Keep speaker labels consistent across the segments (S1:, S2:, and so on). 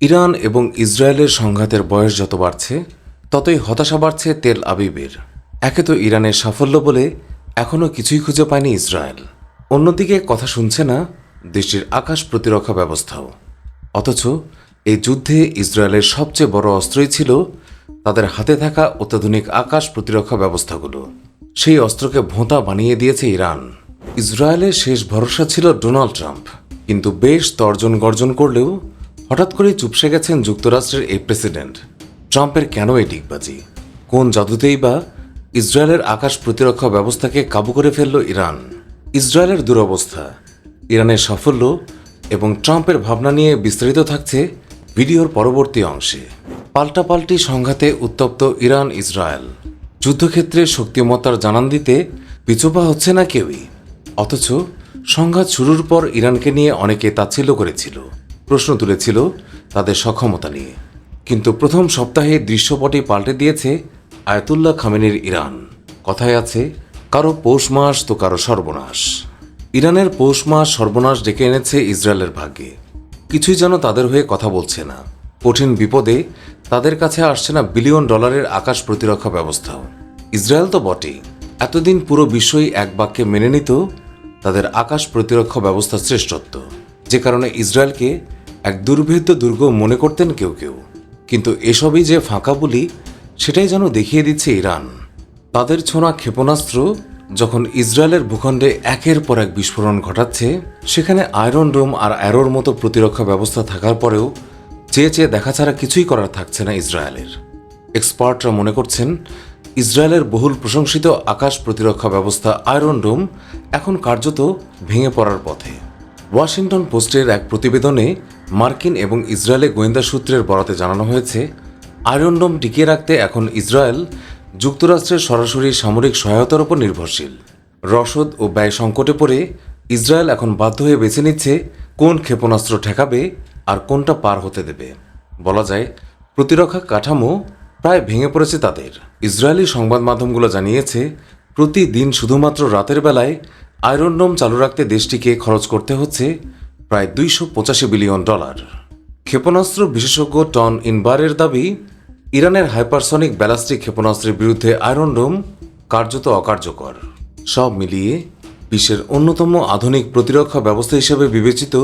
S1: Iran এবং ইসরায়েলের সংঘাতের বয়স যত বাড়ছে, ততই হতাশা বাড়ছে তেল আবিবের। একে তো ইরানের সাফল্য বলে এখনও কিছুই খুঁজে পায়নি ইসরায়েল। অন্যদিকে কথা শুনছে না দেশটির আকাশ প্রতিরক্ষা ব্যবস্থাও। অথচ এই যুদ্ধে ইসরায়েলের সবচেয়ে বড় অস্ত্রই ছিল তাদের হাতে থাকা অত্যাধুনিক আকাশ প্রতিরক্ষা ব্যবস্থাগুলো। সেই অস্ত্রকে ভোঁতা বানিয়ে দিয়েছে ইরান। ইসরায়েলের শেষ ভরসা ছিল ডোনাল্ড ট্রাম্প। কিন্তু বেশ তর্জন গর্জন করলেও হঠাৎ করে চুপসে গেছেন যুক্তরাষ্ট্রের এই প্রেসিডেন্ট। ট্রাম্পের কেন এই ডিগবাজি? কোন জাদুতেই বা ইসরায়েলের আকাশ প্রতিরক্ষা ব্যবস্থাকে কাবু করে ফেলল ইরান? ইসরায়েলের দুরবস্থা, ইরানের সাফল্য এবং ট্রাম্পের ভাবনা নিয়ে বিস্তারিত থাকছে ভিডিওর পরবর্তী অংশে। পাল্টাপাল্টি সংঘাতে উত্তপ্ত ইরান ইসরায়েল যুদ্ধক্ষেত্রে শক্তিমত্তার জানান দিতে পিছুপা হচ্ছে না কেউই। অথচ সংঘাত শুরুর পর ইরানকে নিয়ে অনেকে তাচ্ছিল্য করেছিল। প্রশ্ন তুলেছিল তাদের সক্ষমতা নিয়ে। কিন্তু প্রথম সপ্তাহে দৃশ্যপটে পাল্টে দিয়েছে আয়তুল্লাহ খামেনির ইরান। কথায় আছে, কারও পৌষ মাস তো কারও সর্বনাশ। ইরানের পৌষ মাস সর্বনাশ ডেকে এনেছে ইসরায়েলের ভাগ্যে। কিছুই যেন তাদের হয়ে কথা বলছে না। কঠিন বিপদে তাদের কাছে আসছে না বিলিয়ন ডলারের আকাশ প্রতিরক্ষা ব্যবস্থাও। ইসরায়েল তো বটেই এতদিন পুরো বিশ্বই এক বাক্যে মেনে নিত তাদের আকাশ প্রতিরক্ষা ব্যবস্থার শ্রেষ্ঠত্ব। যে কারণে ইসরায়েলকে এক দুর্ভেদ্য দুর্গ মনে করতেন কেউ কেউ। কিন্তু এসবই যে ফাঁকা বলি, সেটাই যেন দেখিয়ে দিচ্ছে ইরান। তাদের ছোঁড়া ক্ষেপণাস্ত্র যখন ইসরায়েলের ভূখণ্ডে একের পর এক বিস্ফোরণ ঘটাচ্ছে, সেখানে আয়রন ডোম আর অ্যারোর মতো প্রতিরক্ষা ব্যবস্থা থাকার পরেও চেয়ে চেয়ে দেখা ছাড়া কিছুই করার থাকছে না ইসরায়েলের। এক্সপার্টরা মনে করছেন, ইসরায়েলের বহুল প্রশংসিত আকাশ প্রতিরক্ষা ব্যবস্থা আয়রন ডোম এখন কার্যত ভেঙে পড়ার পথে। ওয়াশিংটন পোস্টের এক প্রতিবেদনে মার্কিন এবং ইসরায়েলি গোয়েন্দা সূত্রের বরাতে জানানো হয়েছে, আয়রন ডোম টিকিয়ে রাখতে এখন ইসরায়েল যুক্তরাষ্ট্রের সরাসরি সামরিক সহায়তার উপর নির্ভরশীল। রসদ ও ব্যয় সংকটে পড়ে ইসরায়েল এখন বাধ্য হয়ে বেছে নিচ্ছে কোন ক্ষেপণাস্ত্র ঠেকাবে আর কোনটা পার হতে দেবে। বলা যায়, প্রতিরক্ষা কাঠামো প্রায় ভেঙে পড়েছে তাদের। ইসরায়েলি সংবাদ মাধ্যমগুলো জানিয়েছে, প্রতিদিন শুধুমাত্র রাতের বেলায় আয়রন ডোম চালু রাখতে দেশটিকে খরচ করতে হচ্ছে প্রায় দুইশো পঁচাশি বিলিয়ন ডলার। ক্ষেপণাস্ত্র বিশেষজ্ঞ টন ইনবারের দাবি, ইরানের হাইপারসনিক ব্যালাস্টিক ক্ষেপণাস্ত্রের বিরুদ্ধে আয়রন ডোম কার্যত অকার্যকর। সব মিলিয়ে বিশ্বের অন্যতম আধুনিক প্রতিরক্ষা ব্যবস্থা হিসেবে বিবেচিত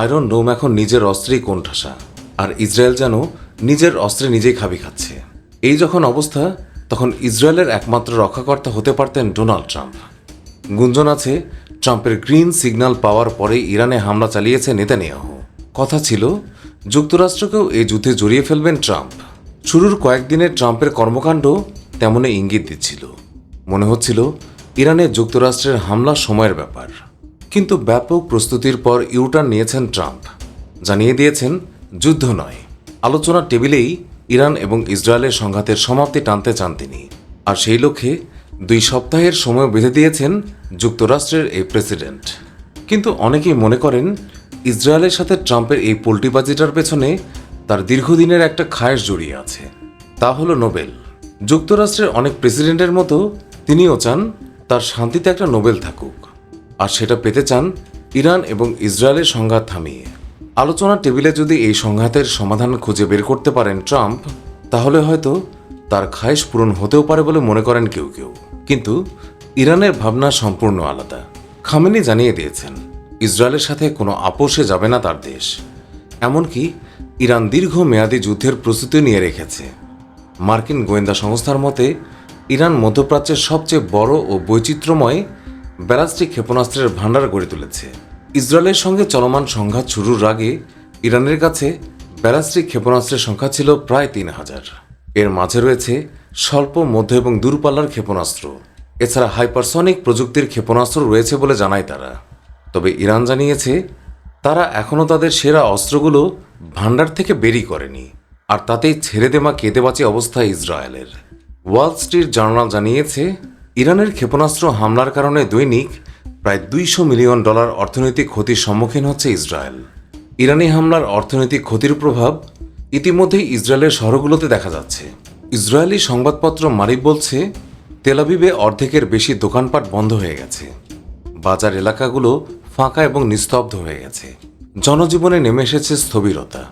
S1: আয়রন ডোম এখন নিজের অস্ত্রেই কোণঠাসা, আর ইসরায়েল যেন নিজের অস্ত্রে নিজেই খাবি খাচ্ছে। এই যখন অবস্থা, তখন ইসরায়েলের একমাত্র রক্ষাকর্তা হতে পারতেন ডোনাল্ড ট্রাম্প। গুঞ্জন আছে ট্রাম্পের গ্রিন সিগন্যাল পাওয়ার পরে ইরানে হামলা চালিয়েছে নেতানিয়াহু। কথা ছিল, যুক্তরাষ্ট্রকেও এই যুদ্ধে জড়িয়ে ফেলবেন ট্রাম্প। শুরুর কয়েকদিনের ট্রাম্পের কর্মকাণ্ড তেমনই ইঙ্গিত দিচ্ছিল। মনে হচ্ছিল, ইরানে যুক্তরাষ্ট্রের হামলা সময়ের ব্যাপার। কিন্তু ব্যাপক প্রস্তুতির পর ইউটার্ন নিয়েছেন ট্রাম্প। জানিয়ে দিয়েছেন, যুদ্ধ নয়। আলোচনার টেবিলেই ইরান এবং ইসরায়েলের সংঘাতের সমাপ্তি টানতে চান তিনি। আর সেই লক্ষ্যে দুই সপ্তাহের সময় বেঁধে দিয়েছেন যুক্তরাষ্ট্রের এই প্রেসিডেন্ট। কিন্তু অনেকেই মনে করেন, ইসরায়েলের সাথে ট্রাম্পের এই পোল্টিবাজিটার পেছনে তার দীর্ঘদিনের একটা খায়েশ জড়িয়ে আছে। তা হলো নোবেল। যুক্তরাষ্ট্রের অনেক প্রেসিডেন্টের মতো তিনিও চান তার শান্তিতে একটা নোবেল থাকুক। আর সেটা পেতে চান ইরান এবং ইসরায়েলের সংঘাত থামিয়ে। আলোচনা টেবিলে যদি এই সংঘাতের সমাধান খুঁজে বের করতে পারেন ট্রাম্প, তাহলে হয়তো তার খায়েশ পূরণ হতেও পারে বলে মনে করেন কেউ কেউ। কিন্তু ইরানের ভাবনা সম্পূর্ণ আলাদা। খামেনি জানিয়ে দিয়েছেন, ইসরায়েলের সাথে কোনো আপোষে যাবে না তার দেশ। এমনকি ইরান দীর্ঘ মেয়াদী যুদ্ধের প্রস্তুতি নিয়ে রেখেছে। মার্কিন গোয়েন্দা সংস্থার মতে, ইরান মধ্যপ্রাচ্যের সবচেয়ে বড় ও বৈচিত্র্যময় ব্যালাস্টিক ক্ষেপণাস্ত্রের ভাণ্ডার গড়ে তুলেছে। ইসরায়েলের সঙ্গে চলমান সংঘাত শুরুর আগে ইরানের কাছে ব্যালাস্টিক ক্ষেপণাস্ত্রের সংখ্যা ছিল প্রায় তিন হাজার। এর মাঝে রয়েছে স্বল্প, মধ্য এবং দূরপাল্লার ক্ষেপণাস্ত্র। এছাড়া হাইপারসনিক প্রযুক্তির ক্ষেপণাস্ত্র রয়েছে বলে জানায় তারা। তবে ইরান জানিয়েছে, তারা এখনও তাদের সেরা অস্ত্রগুলো ভাণ্ডার থেকে বেরি করেনি, আর তাতেই ছেড়ে দেমা কেঁদে বাঁচে অবস্থা ইসরায়েলের। ওয়াল স্ট্রিট জার্নাল জানিয়েছে, ইরানের ক্ষেপণাস্ত্র হামলার কারণে দৈনিক প্রায় দুইশো মিলিয়ন ডলার অর্থনৈতিক ক্ষতির সম্মুখীন হচ্ছে ইসরায়েল। ইরানি হামলার অর্থনৈতিক ক্ষতির প্রভাব ইতিমধ্যেই ইসরায়েলের শহরগুলোতে দেখা যাচ্ছে। ইসরায়েলি সংবাদপত্র মারিব বলছে তেলাবিবে অর্ধেকের বেশি দোকানপাট বন্ধ হয়ে গেছে। বাজার এলাকাগুলো ফাঁকা এবং নিস্তব্ধ হয়ে গেছে। জনজীবনে নেমে এসেছে স্থবিরতা।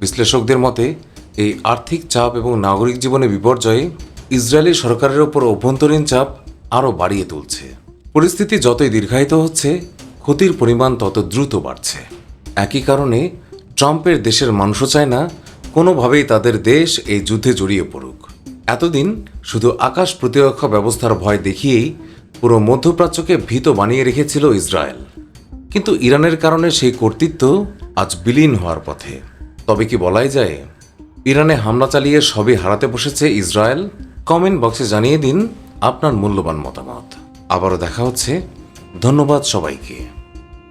S1: বিশ্লেষকদের মতে, এই আর্থিক চাপ এবং নাগরিক জীবনে বিপর্যয়ে ইসরায়েলি সরকারের ওপর অভ্যন্তরীণ চাপ আরও বাড়িয়ে তুলছে। পরিস্থিতি যতই দীর্ঘায়িত হচ্ছে, ক্ষতির পরিমাণ তত দ্রুত বাড়ছে। একই কারণে ট্রাম্পের দেশের মানুষও চায় না, কোনোভাবেই তাদের দেশ এই যুদ্ধে জড়িয়ে পড়ুক। এতদিন শুধু আকাশ প্রতিরক্ষা ব্যবস্থার ভয় দেখিয়েই পুরো মধ্যপ্রাচ্যকে ভীত বানিয়ে রেখেছিল ইসরায়েল। কিন্তু ইরানের কারণে সেই কর্তৃত্ব আজ বিলীন হওয়ার পথে। তবে কি বলাই যায়, ইরানে হামলা চালিয়ে সবই হারাতে বসেছে ইসরায়েল? কমেন্ট বক্সে জানিয়ে দিন আপনার মূল্যবান মতামত। আবারও দেখা হচ্ছে। ধন্যবাদ সবাইকে।